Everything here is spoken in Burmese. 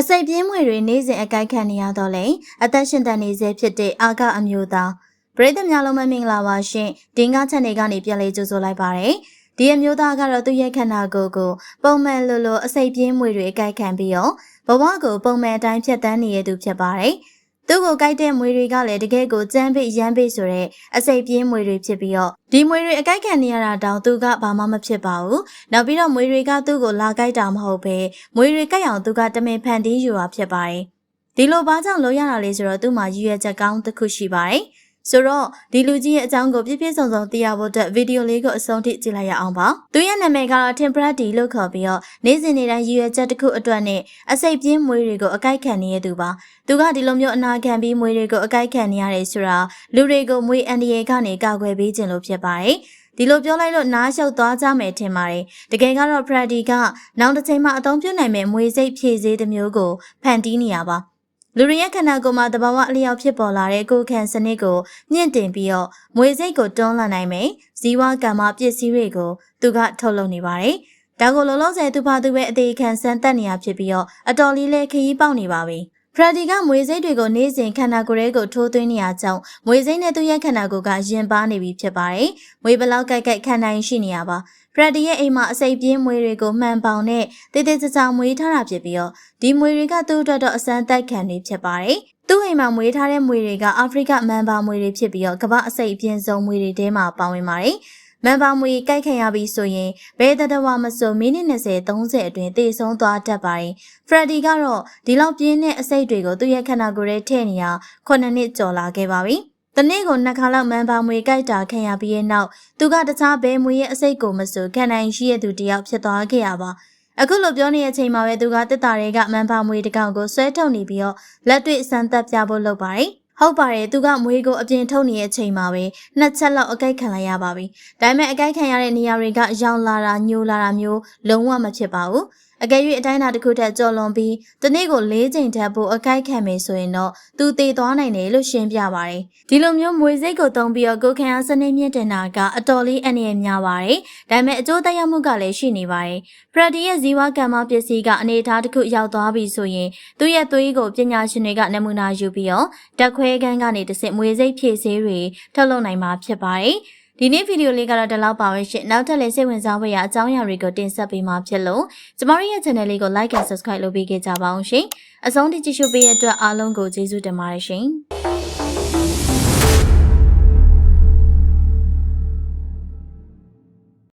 အစိတ်ပြင်းမွေတွေနေ့စဉ်အကိုက်ခံနေရတော့လေအသက်ရှင်တန်နေစေဖြစ်တဲ့အာကအမျိုးသားပရိသတ်များလုံးမမင်္ဂလာပါရှင်ဒင်းကားချက်နေကနေပြန်လေးကြိုဆိုလိုက်ပါတယ်ဒီအမျိုးသားကတော့သူ့ရဲ့ခန္ဓာကိုယ်ကိုပုံမှန်လိုလိုအစိတ်ပြင်းမွေတွေအကိုက်ခံပြီးတော့ဘဝကိုပုံမှန်အတိုင်းဖြတ်တန်းနေရသူဖြစ်ပါတယ် သူ့ကိုကြိုက်တဲ့မွေတွေကလည်းတကယ်ကိုကြမ်းပိတ်ရမ်းပိတ်ဆိုတဲ့အစိတ်ပြင်းမွေတွေဖြစ်ပြီးတော့ဒီမွေတွေအကိုက်ခံနေရတာတောင်သူကဘာမှမဖြစ်ပါဘူး။နောက်ပြီးတော့မွေတွေကသူ့ကိုလာကြိုက်တာမဟုတ်ပဲမွေတွေကြိုက်အောင်သူကတမင်ဖန်တီးယူတာဖြစ်ပါတယ်။ဒီလိုဘာကြောင့်လုပ်ရတာလဲဆိုတော့သူ့မှာရည်ရွယ်ချက်ကောင်းတစ်ခုရှိပါတယ်။ ဆိုတော့ဒီလူကြီးရဲ့အကြောင်းကိုပြည့်ပြည့်စုံစုံသိရဖို့အတွက်ဗီဒီယိုလေးကိုအဆုံးထိကြည့်လိုက်ရအောင်ပါ။သူရဲ့နာမည်ကတော့ Temperati လို့ခေါ်ပြီးတော့နေ့စဉ်နေ့တိုင်းရည်ရွယ်ချက်တစ်ခုအတွက်နဲ့အစိတ်ပြင်းမွေတွေကိုအကိုက်ခံနေရသူပါ။သူကဒီလိုမျိုးအနာခံပြီးမွေတွေကိုအကိုက်ခံနေရတယ်ဆိုတာလူတွေကိုမွေအန်ဒီယေကနေကာကွယ်ပေးခြင်းလို့ဖြစ်ပါတယ်။ဒီလိုပြောလိုက်လို့နားရှုပ်သွားကြမယ်ထင်ပါတယ်။တကယ်ကတော့ Freddy ကနောက်တစ်ချိန်မှအသုံးပြုနိုင်မယ့်မွေစိတ်ဖြည့်စေးတစ်မျိုးကိုဖန်တီးနေရပါ။ လူရရဲ့ခန္ဓာကိုယ်မှာတဘာဝအလျောက်ဖြစ်ပေါ်လာတဲ့ကိုယ်ခံစနစ်ကိုမြင့်တင်ပြီးတော့မွေစိတ်ကိုတွန်းလှန်နိုင်မယ်ဇီဝကမ္မပစ္စည်းတွေကိုသူကထုတ်လုပ်နေပါတယ်။ဒါကိုလုံးလုံးဆယ်သူဖာသူပဲအသေးခံစမ်းတက်နေရဖြစ်ပြီးတော့အတော်လေးလဲခရီးပေါက်နေပါပြီ။ ဖရဒီကမွေစိတ်တွေကိုနေ့စဉ်ခန္ဓာကိုယ်ရဲ့ကိုထိုးသွင်းနေရကြောင်းမွေစိတ်နဲ့သူ့ရဲ့ခန္ဓာကိုယ်ကရင်ပါနေပြီဖြစ်ပါတယ်။မွေဘလောက်ကြိုက်ကြိုက်ခန္ဓာရင်ရှိနေရပါဖရဒီရဲ့အိမ်မှာအစိပ်ပြင်းမွေတွေကိုမှန်ပေါင်နဲ့တေးသေးချာချာမွေးထားတာဖြစ်ပြီးတော့ဒီမွေတွေကသူ့အတွက်တော့အစမ်းတိုက်ခံနေဖြစ်ပါတယ်။သူ့အိမ်မှာမွေးထားတဲ့မွေတွေကအာဖရိကမန်ပါမွေတွေဖြစ်ပြီးတော့ကမ္ဘာအစိပ်အပြင်းဆုံးမွေတွေထဲမှာပါဝင်ပါတယ်။ မန်ပါမွေကြိုက်ခံရပြီဆိုရင်ဘယ်တတဝမဆိုမိနစ်20 30အတွင်းသေဆုံးသွားတတ်ပါတယ်။ဖရဒီကတော့ဒီလောက်ပြင်းတဲ့အစိပ်တွေကိုသူ့ရဲ့ခန္ဓာကိုယ်ထဲထည့်နေရ9နှစ်ကျော်လာခဲ့ပါပြီ။တနေ့ကိုနှစ်ခါလောက်မန်ပါမွေကြိုက်တာခံရပြီးရဲ့နောက်သူကတခြားဘဲမွေရဲ့အစိတ်ကိုမဆိုခံနိုင်ရှိတဲ့သူတယောက်ဖြစ်သွားခဲ့ရပါအခုလိုပြောနေတဲ့အချိန်မှာပဲသူကတစ်တာတွေကမန်ပါမွေတကောင်ကိုဆွဲထုတ်နေပြီးတော့လက်တွေ့စမ်းသပ်ပြဖို့လုပ်ပါတယ် ဟုတ်ပါတယ်သူကမွေးကိုအပြင်ထုတ်နေတဲ့အချိန်မှာပဲနှစ်ချက်လောက်အကြိုက်ခံလိုက်ရပါပြီ။ဒါပေမဲ့အကြိုက်ခံရတဲ့နေရာတွေကရောင်လာတာညိုလာတာမျိုးလုံးဝမဖြစ်ပါဘူး။ အကယ်၍အတိုင်းအတာတစ်ခုထက်ကျော်လွန်ပြီးတနေ့ကို၄ချိန်ထက်ပိုအကိုက်ခံမယ်ဆိုရင်တော့သူတည်သွားနိုင်တယ်လို့ရှင်းပြပါတယ်။ဒီလိုမျိုးမွေစိတ်ကိုတုံးပြီးတော့ကိုခံအားစနစ်မြင့်တင်တာကအတော်လေးအနေနဲ့များပါတယ်။ဒါပေမဲ့အကျိုးသက်ရောက်မှုကလည်းရှိနေပါတယ်။ဖရဒီရဲ့ဇီဝကမ္မပစ္စည်းကအနေအထားတစ်ခုရောက်သွားပြီဆိုရင်သူ့ရဲ့သွေးကိုပညာရှင်တွေကနမူနာယူပြီးတော့ဓာတ်ခွဲခန်းကနေတစ်ဆင့်မွေစိတ်ဖြည့်ဆည်းတွေထုတ်လုပ်နိုင်မှာဖြစ်ပါတယ်။ ဒီနေ့ဗီဒီယိုလေးကတော့ဒီလောက်ပါပဲရှင်နောက်ထပ်လည်းစိတ်ဝင်စားဖွယ်ရာအကြောင်းအရာတွေကိုတင်ဆက်ပေးမှာဖြစ်လို့ကျမတို့ရဲ့ channel လေးကို like and subscribe လုပ်ပေးခဲ့ကြပါအောင်ရှင်အဆုံးထိကြည့်ရှုပေးတဲ့အတွက်အားလုံးကိုကျေးဇူးတင်ပါတယ်ရှင်